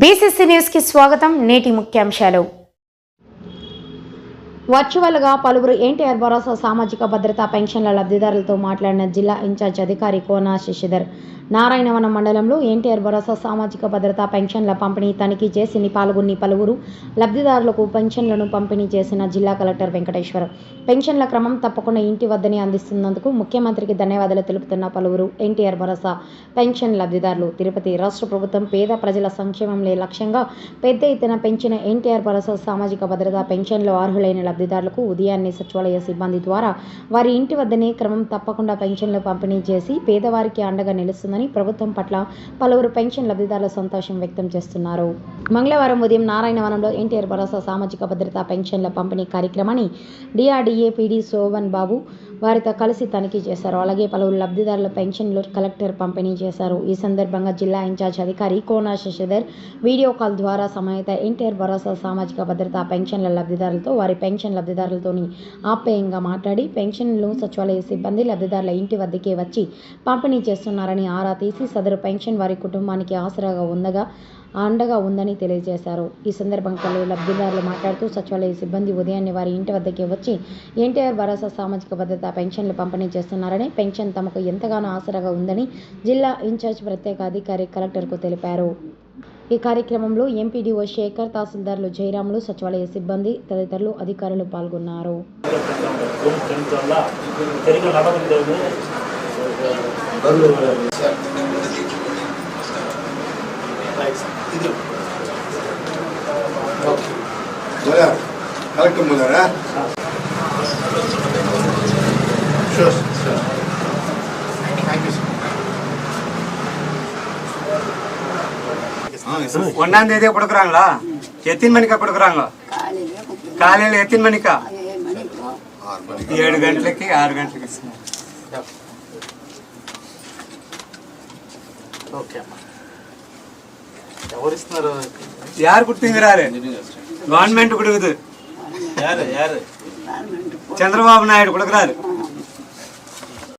BCC న్యూస్కి స్వాగతం. నేటి ముఖ్యాంశాలు. వర్చువల్గా పలువురు ఎన్టీఆర్ భరోసా సామాజిక భద్రతా పెన్షన్ల లబ్ధిదారులతో మాట్లాడిన జిల్లా ఇన్ఛార్జ్ అధికారి కోనా శశిధర్. నారాయణవనం మండలంలో ఎన్టీఆర్ భరోసా సామాజిక భద్రతా పెన్షన్ల పంపిణీ తనిఖీ చేసి పాల్గొని పలువురు లబ్ధిదారులకు పెన్షన్లను పంపిణీ చేసిన జిల్లా కలెక్టర్ వెంకటేశ్వర్ పెన్షన్ల క్రమం తప్పకుండా ఇంటి వద్దనే అందిస్తున్నందుకు ముఖ్యమంత్రికి ధన్యవాదాలు తెలుపుతున్న పలువురు ఎన్టీఆర్ భరోసా పెన్షన్ లబ్ధిదారులు. తిరుపతి రాష్ట్ర ప్రభుత్వం పేద ప్రజల సంక్షేమంలే లక్ష్యంగా పెద్ద ఎత్తున పెంచిన ఎన్టీఆర్ భరోసా సామాజిక భద్రతా పెన్షన్లు అర్హులైన లబ్ధిదారులకు ఉదయాన్నే సచివాలయ సిబ్బంది ద్వారా వారి ఇంటి వద్దనే క్రమం తప్పకుండా పెన్షన్లు పంపిణీ చేసి పేదవారికి అండగా నిలుస్తుందని ప్రభుత్వం పట్ల పలువురు పెన్షన్ లబ్ధిదారులు సంతోషం వ్యక్తం చేస్తున్నారు. మంగళవారం ఉదయం నారాయణవనంలో ఎన్టీఆర్ భరోసా సామాజిక భద్రతా పెన్షన్ల పంపిణీ కార్యక్రమాన్ని డిఆర్డీఏ పీడీ శోభన్ బాబు వారితో కలిసి తనిఖీ చేశారు. అలాగే పలువురు లబ్ధిదారుల పెన్షన్లు కలెక్టర్ పంపిణీ చేశారు. ఈ సందర్భంగా జిల్లా ఇన్ఛార్జ్ అధికారి కోనా శశిధర్ వీడియో కాల్ ద్వారా సమేత ఎన్టీఆర్ భరోసా సామాజిక భద్రత పెన్షన్ల లబ్ధిదారులతో వారి పెన్షన్ లబ్ధిదారులతోని ఆప్యాయంగా మాట్లాడి పెన్షన్లు సచివాలయ సిబ్బంది లబ్ధిదారుల ఇంటి వద్దకే వచ్చి పంపిణీ చేస్తున్నారని ఆరా తీసి సదరు పెన్షన్ వారి కుటుంబానికి ఆసరాగా ఉందగా అండగా ఉందని తెలియజేశారు. ఈ సందర్భంగా పలువురు లబ్ధిదారులు మాట్లాడుతూ సచివాలయ సిబ్బంది ఉదయాన్నే వారి ఇంటి వద్దకే వచ్చి ఎన్టీఆర్ భరోసా సామాజిక భద్రత పెన్షన్లు పంపిణీ చేస్తున్నారని పెన్షన్ తమకు ఎంతగానో ఆసరాగా ఉందని జిల్లా ఇన్ఛార్జ్ ప్రత్యేక అధికారి కలెక్టర్కు తెలిపారు. ఈ కార్యక్రమంలో ఎంపీడీఓ శేఖర్ తహసీల్దార్లు జయరాములు సచివాలయ సిబ్బంది తదితరులు అధికారులు పాల్గొన్నారు. కలెక్టర్ ముందరా Sure, sure. Thank you, sir. ஒன்னாம் தேதியே கொடுக்குறாங்களா எத்தனை மணிக்கா கொடுக்குறாங்க காலையில் எத்தனை மணிக்கா ఆరు మణికి ఏడు గంటలకి ఆరు గంటలకి ఇస్తున్నారు. ఓకే అమ్మా ఎవరిస్తున్నారు யார் கொடுத்தீங்கிறாரு கவர்மெண்ட் கொடுக்குது యారు యారు చంద్రబాబు నాయుడు கொடுக்குறாரு